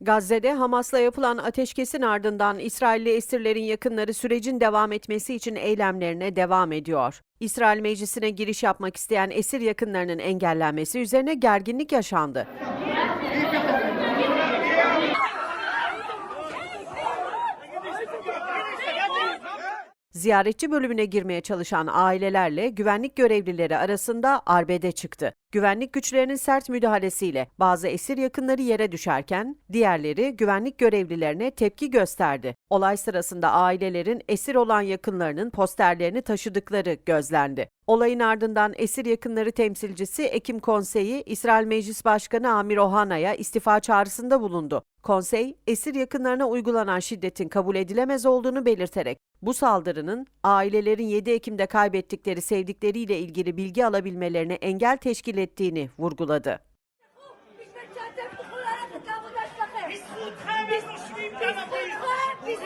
Gazze'de Hamas'la yapılan ateşkesin ardından İsrailli esirlerin yakınları sürecin devam etmesi için eylemlerine devam ediyor. İsrail meclisine giriş yapmak isteyen esir yakınlarının engellenmesi üzerine gerginlik yaşandı. Ziyaretçi bölümüne girmeye çalışan ailelerle güvenlik görevlileri arasında arbede çıktı. Güvenlik güçlerinin sert müdahalesiyle bazı esir yakınları yere düşerken diğerleri güvenlik görevlilerine tepki gösterdi. Olay sırasında ailelerin esir olan yakınlarının posterlerini taşıdıkları gözlendi. Olayın ardından esir yakınları temsilcisi Ekim Konseyi, İsrail Meclis Başkanı Amir Ohana'ya istifa çağrısında bulundu. Konsey, esir yakınlarına uygulanan şiddetin kabul edilemez olduğunu belirterek, bu saldırının ailelerin 7 Ekim'de kaybettikleri sevdikleriyle ilgili bilgi alabilmelerine engel teşkil ettiğini vurguladı. Biz